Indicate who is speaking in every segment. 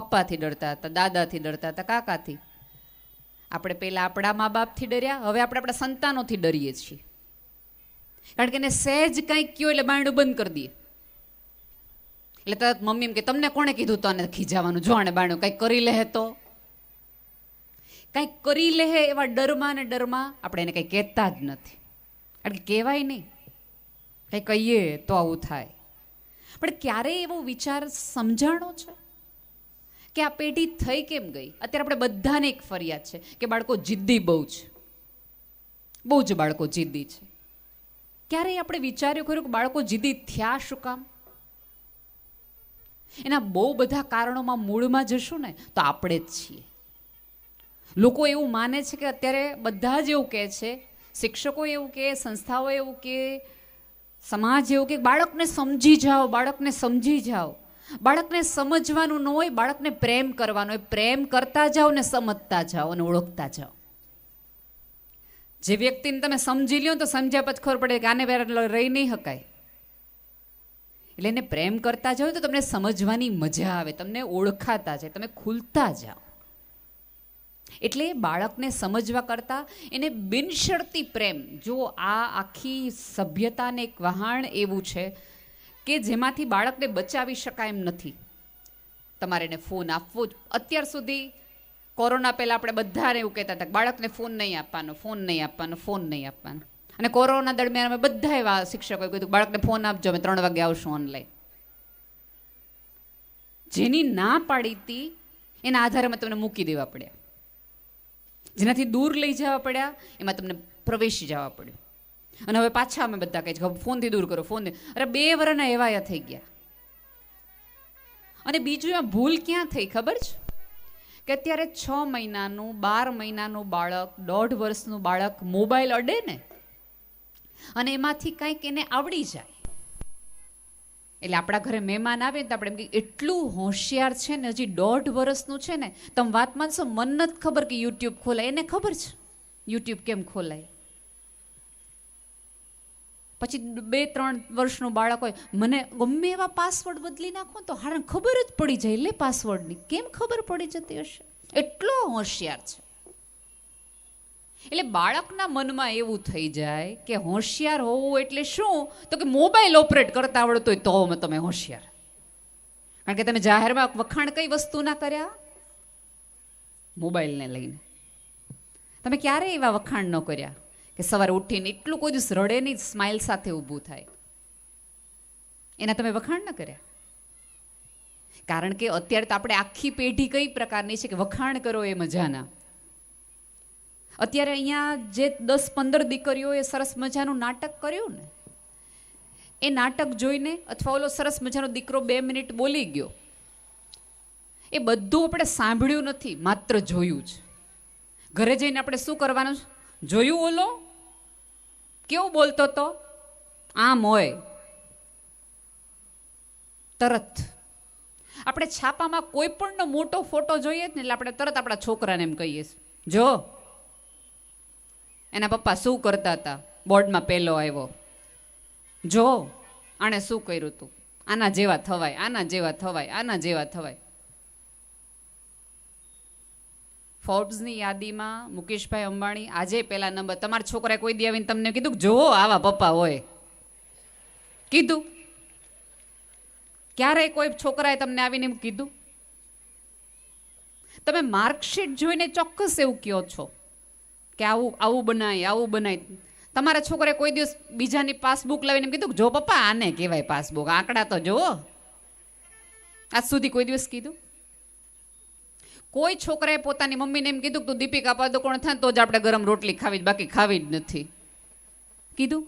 Speaker 1: પપ્પાથી ડરતા હતા, દાદાથી ડરતા હતા, કાકાથી. આપણે પહેલાં આપણા મા બાપથી ડર્યા, હવે આપણે આપણા સંતાનોથી ડરીએ છીએ. કારણ કે એને સહેજ કંઈક કયો એટલે બાયણું બંધ કરી દઈએ. એટલે તરત મમ્મી એમ કે, તમને કોણે કીધું તને ખીજાવાનું? જો બાયણું કંઈક કરી લે તો. કંઈક કરી લે એવા ડરમાં ને ડરમાં આપણે એને કંઈ કહેતા જ નથી. કારણ કે કહેવાય નહીં. કંઈ કહીએ તો આવું થાય. પણ ક્યારેય એવો વિચાર સમજાણો છે? કે આ પેઢી થઈ કેમ ગઈ? અત્યારે આપણે બધાને એક ફરિયાદ છે કે બાળકો જિદ્દી બહુ છે. બહુ જ બાળકો જિદ્દી છે. ક્યારેય આપણે વિચાર્યું કર્યું કે બાળકો જિદ્દી થયા શું કામ? એના બહુ બધા કારણોમાં મૂળમાં જશું ને તો આપણે જ છીએ. લોકો એવું માને છે કે અત્યારે બધા જ એવું કહે છે, શિક્ષકો એવું કહે, સંસ્થાઓ એવું કે સમાજ એવું કે બાળકને સમજી જાઓ, બાળકને સમજી જાઓ. બાળકને સમજવાનું ન હોય, બાળકને પ્રેમ કરવાનો હોય. પ્રેમ કરતા જાઓ ને સમજતા જાઓ અને ઓળખતા જાઓ. જે વ્યક્તિને તમે સમજી લ્યો તો સમજ્યા પછી ખબર પડે કે આને પહેલાં રહી નહીં શકાય. એટલે એને પ્રેમ કરતા જાઓ તો તમને સમજવાની મજા આવે, તમને ઓળખાતા જાય, તમે ખુલતા જાઓ. એટલે બાળકને સમજવા કરતાં એને બિનશરતી પ્રેમ. જો આ આખી સભ્યતાને એક વહાણ એવું છે કે જેમાંથી બાળકને બચાવી શકાય એમ નથી. તમારે એને ફોન આપવો જ. અત્યાર સુધી કોરોના પહેલાં આપણે બધાને એવું કહેતા હતા બાળકને ફોન નહીં આપવાનો, ફોન નહીં આપવાનો, ફોન નહીં આપવાનો. અને કોરોના દરમિયાન અમે બધા એવા શિક્ષકોએ કીધું બાળકને ફોન આપજો, અમે ત્રણ વાગે આવશું ઓનલાઈન જેની ના પાડી હતી, એના આધારે અમે તમને મૂકી દેવા પડ્યા. જેનાથી દૂર લઈ જવા પડ્યા, એમાં તમને પ્રવેશી જવા પડ્યું. અને હવે પાછા અમે બધા કહે છે ફોનથી દૂર કરો ફોન અરે બે વર્ષના એવાયા થઈ ગયા. અને બીજું આ ભૂલ ક્યાં થઈ ખબર છે? કે અત્યારે છ મહિનાનું, બાર મહિનાનું બાળક, દોઢ વર્ષનું બાળક મોબાઈલ અડે ને, અને એમાંથી કંઈક એને આવડી જાય. એટલે આપણા ઘરે મહેમાન આવે તો આપણે એમ કે એટલું હોશિયાર છે ને, હજી દોઢ વર્ષનું છે ને, તમે વાત માનશો? મન નથી ખબર કે યુટ્યુબ ખોલાય. એને ખબર છે? યુટ્યુબ કેમ ખોલાય? પછી બે, ત્રણ વર્ષનું બાળક હોય, મને ગમે એવા પાસવર્ડ બદલી નાખો તો હારણ ખબર જ પડી જાય, લે પાસવર્ડની કેમ ખબર પડી જતી હશે? એટલો હોશિયાર છે. એટલે બાળકના મનમાં એવું થઈ જાય કે હોશિયાર હોવું એટલે શું? તો કે મોબાઈલ ઓપરેટ કરતા આવડતો હોય તો તમે હોશિયાર. કારણ કે તમે જાહેરમાં વખાણ કઈ વસ્તુના કર્યા? મોબાઈલને લઈને. તમે ક્યારે એવા વખાણ ન કર્યા. કે સવારે ઉઠીને એટલું કોઈ દિવસ રડે નહીં સ્માઇલ સાથે ઊભું થાય. એના તમે વખાણ ન કર્યા? કારણ કે અત્યારે તો આપણે આખી પેઢી કઈ પ્રકારની છે કે વખાણ કરો એ મજાના. અત્યારે અહીંયા જે દસ પંદર દીકરીઓએ સરસ મજાનું નાટક કર્યું ને, એ નાટક જોઈને અથવા ઓલો સરસ મજાનો દીકરો બે મિનિટ બોલી ગયો. એ બધું આપણે સાંભળ્યું નથી, માત્ર જોયું જ. ઘરે જઈને આપણે શું કરવાનું જોયું ઓલો? કેવું બોલતો તો? આમ હોય. તરત. આપણે છાપામાં કોઈ પણનો મોટો ફોટો જોઈએ ને એટલે આપણે તરત આપણા છોકરાને એમ કહીએ જો. એના પપ્પા શું કરતા હતા? બોર્ડમાં પહેલો આવ્યો. જો. આણે શું કર્યું હતું આના જેવા થવાય, આના જેવા થવાય, આના જેવા થવાય. ફોર્બ્સની યાદીમાં મુકેશભાઈ અંબાણી આજે પહેલા નંબર તમારા છોકરાએ કોઈ દી આવીને તમને કીધું જોવો આવા પપ્પા હોય. કીધું? ક્યારેય કોઈ છોકરાએ તમને આવીને એમ કીધું? તમે માર્કશીટ જોઈને ચોક્કસ એવું કહો છો કે આવું આવું બનાય આવું બનાય. તમારા છોકરાએ કોઈ દિવસ બીજાની પાસબુક લાવીને કીધું જો પપ્પા આને કહેવાય પાસબુક આંકડા તો જુઓ. આજ સુધી કોઈ દિવસ કીધું? કોઈ છોકરાએ પોતાની મમ્મીને એમ કીધું કે તું દીપિકા પાદુકોણ થાય તો જ આપણે ગરમ રોટલી ખાવી બાકી ખાવી જ નથી. કીધું?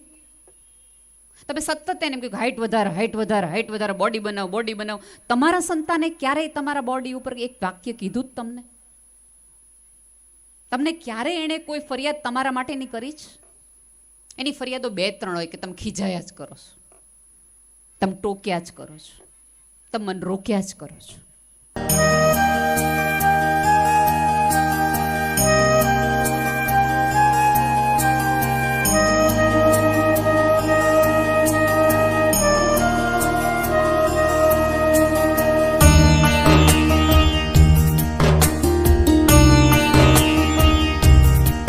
Speaker 1: તમે સતત એને એમ કીધું હાઇટ વધારે હાઇટ વધારે હાઇટ વધારે બોડી બનાવો બોડી બનાવો. તમારા સંતાને ક્યારેય તમારા બોડી ઉપર એક વાક્ય કીધું જ તમને? તમને ક્યારે એણે કોઈ ફરિયાદ તમારા માટેની કરી જ એની ફરિયાદો બે ત્રણ હોય કે તમે ખીજાયા જ કરો છો. તમે ટોક્યા જ કરો છો. તમે મન રોક્યા જ કરો છો.